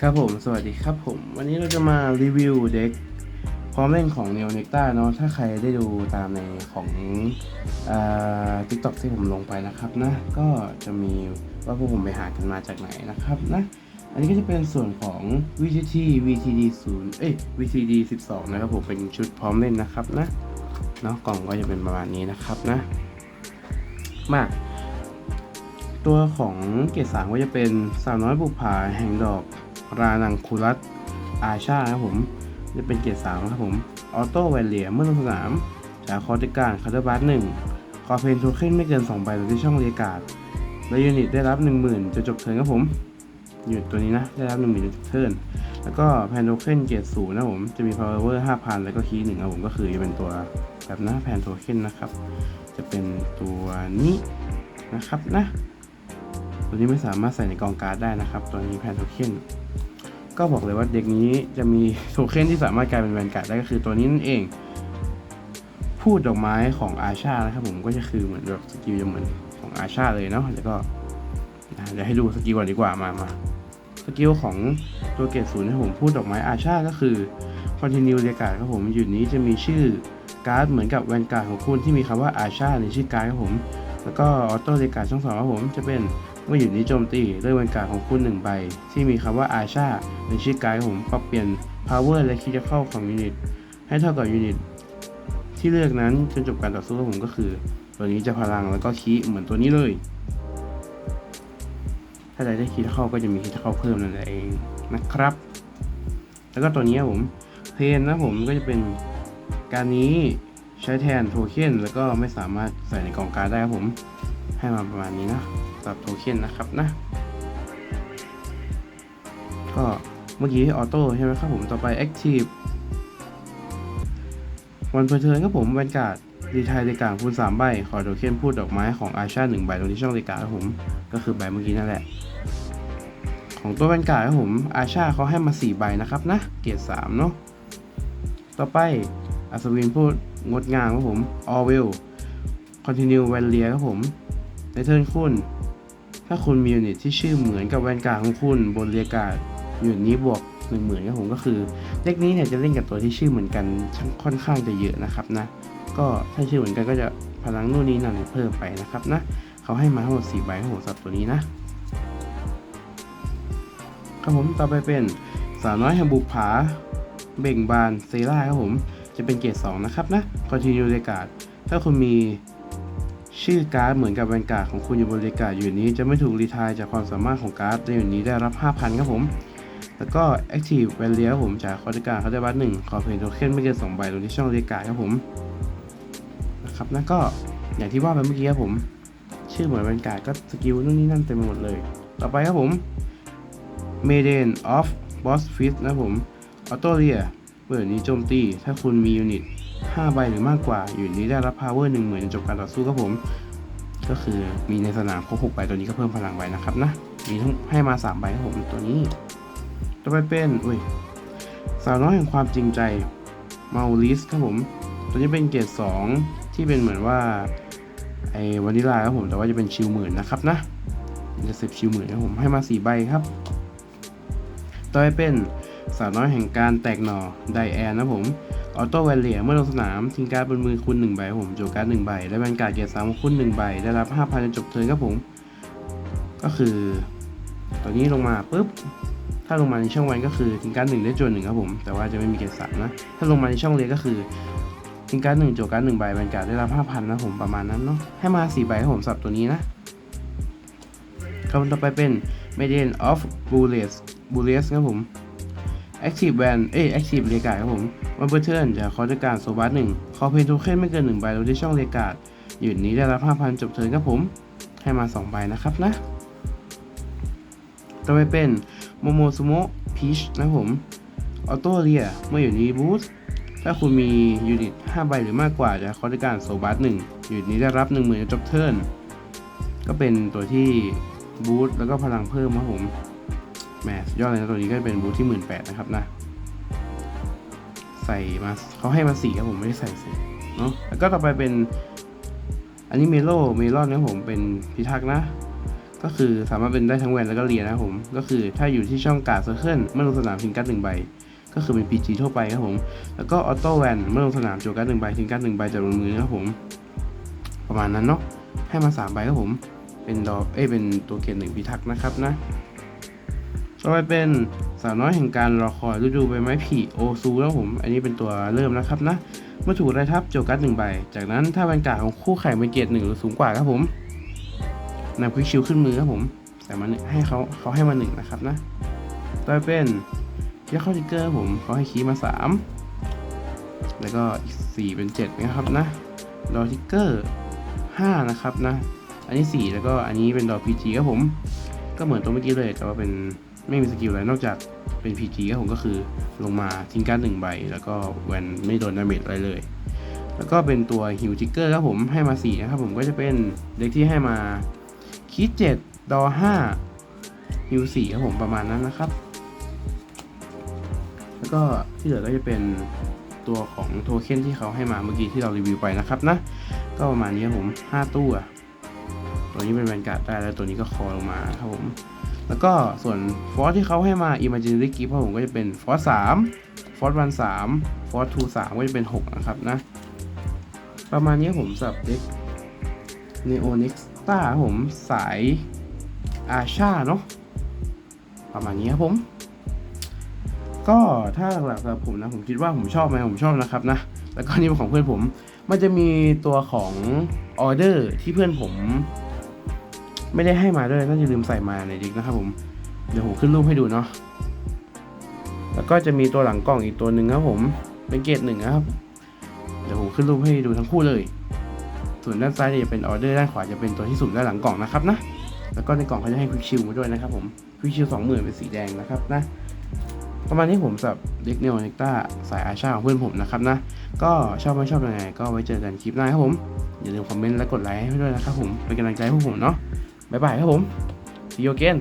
ครับผม สวัสดีครับผม วันนี้เราจะมารีวิวเด็กพร้อมเล่นของ n e o n e c t a เนาะ ถ้าใครได้ดูตามในของทิกตอกที่ผมลงไปนะครับนะ ก็จะมีว่าพวกผมไปหากันมาจากไหนนะครับนะ อันนี้ก็จะเป็นส่วนของ VTT VTD 0เอ้ย VTD 12 นะครับผม เป็นชุดพร้อมเล่นนะครับนะ เนาะกล่องก็จะเป็นประมาณนี้นะครับนะ มาตัวของเกรดสามก็จะเป็นสาวน้อยบุปผาแห่งดอก รานังคูรัสอาชาครับผมจะเป็นเกรดสามครับผม ออโต้แวนเลียเมื่อลงสนามจากคอร์ติการคาร์ดบัสหนึ่งคอเพนโทเค็นไม่เกิน 2 ใบหรือที่ช่องเรียกาดและยูนิตได้รับ 10,000 จะจบเทิร์นครับผมยูนิตตัวนี้นะ ได้รับ 10,000 จะจบเทิร์นแล้วก็แพนโทเค็นเกรดศูนย์นะผม จะมี power 5,000 แล้วก็คีย์หนึ่งครับผมก็คือจะเป็นตัวแบบน้าแพนโทเค็นนะครับ จะเป็นตัวนี้นะครับนะ ตัวนี้ไม่สามารถใส่ในกองการ์ดได้นะครับ ตัวนี้แพนโทเค็น ก็บอกเลยว่าเด็กนี้จะมีโทเค็นที่สามารถกลายเป็นแวนการ์ดได้ก็คือตัวนี้นั่นเอง พูดดอกไม้ของอาชานะครับผมก็จะคือเหมือนแบบสกิลจะเหมือนของอาชาเลยเนาะแล้วก็นะเดี๋ยวให้ดูสกิลก่อนดีกว่ามามาสกิลของตัวเกรดศูนย์ที่ผมพูดดอกไม้อาชาก็คือ continue เรียกาดครับผมอยู่นี้จะมีชื่อการ์ดเหมือนกับแวนการ์ดของคุณที่มีคำว่าอาชาในชื่อการ์ดครับผม แล้วก็ออโต้เรียกาดช่องสองครับผมจะเป็น เมื่ออยู่นี้โจมตีด้วยวันการของคุณหนึ่งใบ ที่มีคำว่าอาชาในชื่อการดของผมปรับเปลี่ยน power และ critical ของยูนิต ให้เท่ากับยูนิต ที่เลือกนั้นจนจบการต่อสู้ของผมก็คือ ตัวนี้จะพลังแล้วก็คีย์เหมือนตัวนี้เลย ถ้าใดได้คีย์เข้าก็จะมีคีย์เข้าเพิ่มนั่นเองนะครับ แล้วก็ตัวนี้ครับผมเพนนะผมก็จะเป็นการนี้ใช้แทนโทเค็นแล้วก็ไม่สามารถใส่ในกล่องการดได้ครับผม ให้มาประมาณนี้นะ สำหรับโทเค็นนะครับนะ ก็เมื่อกี้ออโต้ใช่ไหมครับผมต่อไป Active วันเพอร์เทินครับผมแวนการ์ดรีไทายในกางคูณ3ใบขอโทเค็นพูดดอกไม้ของอาชาหนึ่งใบตรงที่ช่องเรกาครับผมก็คือใบเมื่อกี้นั่นแหละ ของตัวแวนการ์ดครับผมอาชาเขาให้มา 4 ใบนะครับนะ เกียรติ3เนาะต่อไปอัศวินพูดงดงามครับผมออเวลคอนติเนียแวนเลียครับผมในเทิร์นคุณ ถ้าคุณมียูนิตที่ชื่อเหมือนกับแวนการ์ของคุณบนเรียการ์ดยูนิตนี้บวกหนึ่งหมื่นครับผมก็คือเด็กนี้เนี่ยจะเล่นกับตัวที่ชื่อเหมือนกันค่อนข้างจะเยอะนะครับนะ ก็ถ้าชื่อเหมือนกันก็จะพลังนู่นนี่นั่นเพิ่มไปนะครับนะเขาให้มาทั้งหมด4ใบครับผมสำหรับตัวนี้นะครับผมต่อไปเป็นสาวน้อยแห่งบุปผาเบ่งบานเซราครับผมจะเป็นเกรด2นะครับนะคอนติเนียเรียการ์ดถ้าคุณมี ชื่อการ์ดเหมือนกับแวนการ์ดของคุณอยู่บนเรกาอยู่นี้ จะไม่ถูกรีทายจากความสามารถของการ์ดในอยู่นี้ได้รับ 5,000 ครับผม แล้วก็ Active v a l u e ผมจากคอร์ติการ์เขาได้บัตหนึ่งขอเพนโทเค็นไม่เกิน2ใบตรงที่ช่องเรกาครับผมนะครับนะก็อย่างที่ว่าไปเมื่อกี้ครับผม ชื่อเหมือนแวนการ์ดก็สกิลนู่นนี่นั่นเต็มไปหมดเลย ต่อไปครับผม Maiden of Boss Fist นะผมออโตเรียเปิดนี้โจมตี ถ้าคุณมียูนิต 5 ใบหรือมากกว่า อยู่นี้ได้รับ power 1 0,000จนจบการต่อสู้ครับผม ก็คือมีในสนามครบ6ใบตัวนี้ก็เพิ่มพลังไว้นะครับนะ มีทั้งให้มา 3 ใบครับผมตัวนี้ต่อไปเป็นอุ้ยสาวน้อยแห่งความจริงใจมาลิสครับผม ตัวนี้เป็นเกรด2ที่เป็นเหมือนว่าไอ้วานิลาครับผมแต่ว่าจะเป็นชิลหมื่นนะครับนะจะสิบชิลหมื่นครับผมให้มา4ใบครับ ต่อไปเป็นสาวน้อยแห่งการแตกหน่อไดแอนนะผม ออโต้แวนเลียเมื่อลงสนามทิ้งการ์ดบนมือคุณ1ใบครับผมโจการ์ด1ใบ และแวนการ์ดเกียร์สามคุณ1ใบ ได้รับ 5,000จนจบเทิร์นครับผม ก็คือตัวนี้ลงมาปุ๊บ ถ้าลงมาในช่องแวนก็คือทิ้งการ์ดหนึ่งได้จวนหนึ่งครับผม แต่ว่าจะไม่มีเกียร์สามนะ ถ้าลงมาในช่องเลียก็คือทิ้งการ์ดหนึ่งโจการ์ดหนึ่งใบแวนการ์ดได้รับ 5,000นะผมประมาณนั้นเนาะ ให้มา4ใบครับผมสับตัวนี้นะคำต่อไปเป็น Median of Bullets Bullets ครับผม Active Band เอ้ย Active เรียการ์ดครับผม วันเบอร์เทิร์นจากคอร์ดการโซบัสหนึ่งคอเพนโทเค็นไม่เกิน1ใบโดยที่ช่องเรกการ์ดอยู่นี้ได้รับ 5,000 จบเทิร์นครับผม ให้มา 2 ใบนะครับนะ ต่อไปเป็นโมโมซูโมะพีชนะผม ออโต้เรีย เมื่ออยู่นี้บูสถ้าคุณมียูนิต 5 ใบหรือมากกว่าจากคอร์ดการโซบัสหนึ่งยูนิตนี้ได้รับ 1 0,000จบเทิร์นก็เป็นตัวที่บูสแล้วก็พลังเพิ่มครับผมแหมสุดยอดเลยนะตัวนี้ก็เป็นบูทที่หมื่นแปดนะครับนะ ใส่มาเขาให้มาสี่ครับผมไม่ได้ใส่สีเนาะแล้วก็ต่อไปเป็นอันนี้เมโลเมลอนนะผมเป็นพิทักษ์นะ ก็คือสามารถเป็นได้ทั้งแวนแล้วก็เรียนนะผม ก็คือถ้าอยู่ที่ช่องการ์ดเซอร์เคิลเมื่อลงสนามทิ้งการ์ดหนึ่งใบ ก็คือเป็น PG ทั่วไปครับผม แล้วก็ออโต้แวนเมื่อลงสนามโจการ์ดหนึ่งใบทิ้งการ์ดหนึ่งใบจากบนมือครับผม ประมาณนั้นเนาะให้มาสามใบครับผม เป็นดอกเอ้เป็นตัวเกรดหนึ่งพิทักษ์นะครับนะ ต่อไปเป็นสาวน้อยแห่งการรอคอยฤดูใบไม้ผลิโอซูแล้วผม อันนี้เป็นตัวเริ่มนะครับนะเมื่อถูกไล่ทับโจการ์ดหนึ่งใบ จากนั้นถ้าแวนการ์ดของคู่แข่งเป็นเกรดหนึ่งหรือสูงกว่าครับผมนำควิกชิลขึ้นมือครับผมใส่มาหนึ่งให้เขาเขาให้มาหนึ่งนะครับนะต่อไปเป็นเคียร์เข้าทิกเกอร์ผมเขาให้คีมาสามแล้วก็อีกสี่เป็นเจ็ดนะครับนะดอทิกเกอร์ห้านะครับนะ อันนี้สี่แล้วก็อันนี้เป็นดอพีจีครับผม ก็เหมือนตัวเมื่อกี้เลยแต่ว่าเป็น ไม่มีสกิลอะไรนอกจากเป็น PG ครับผมก็คือลงมาทิ้งการ์ดหนึ่งใบ แล้วก็แวนไม่โดนดาเมจอะไรเลย แล้วก็เป็นตัวฮิวทิกเกอร์ครับผมให้มา4นะครับผมก็จะเป็นเด็กที่ให้มาคีเจ็ดอ5ฮิว4ครับผมประมาณนั้นนะครับ แล้วก็ที่เหลือก็จะเป็นตัวของโทเค็นที่เขาให้มาเมื่อกี้ที่เรารีวิวไปนะครับนะ ก็ประมาณนี้ครับผม 5 ตู้อะตัวนี้เป็นแวนการ์ดได้แล้วตัวนี้ก็คอลงมาครับผม แล้วก็ส่วนฟอสที่เขาให้มา Imaginary Gift ครับผมก็จะเป็นฟอส3ฟอสวัน3ฟอส2 3ก็จะเป็น 6 นะครับนะ ประมาณนี้ผมสับเด็ก Neo nexta ผมสายอาชาเนาะประมาณนี้ครับผม ก็ถ้าหลักๆสำหรับผมนะ ผมคิดว่าผมชอบไหมผมชอบนะครับนะ แล้วก็นี่เป็นของเพื่อนผม มันจะมีตัวของออเดอร์ที่เพื่อนผม ไม่ได้ให้มาด้วยน่าจะลืมใส่มาในดิกนะครับผมเดี๋ยวผมขึ้นรูปให้ดูเนาะแล้วก็จะมีตัวหลังกล่องอีกตัวหนึ่งครับผมเป็นเกรดหนึ่งนะครับเดี๋ยวผมขึ้นรูปให้ดูทั้งคู่เลย ส่วนด้านซ้ายจะเป็นออเดอร์ด้านขวาจะเป็นตัวที่สุ่มด้านหลังกล่องนะครับนะแล้วก็ในกล่องเขาจะให้ควิกชิลมาด้วยนะครับผมควิกชิลสองหมื่นเป็นสีแดงนะครับนะประมาณนี้ผมสับเด็กเนโอเนกต้าสายอาชาของเพื่อนผมนะครับนะ ก็ชอบไม่ชอบยังไง ก็ไว้เจอกันคลิปหน้าครับผม อย่าลืมคอมเมนต์และกดไลค์ให้ด้วยนะครับผมเป็นกำลังใจพวกผมเนาะ บ๊ายบายครับผม see you again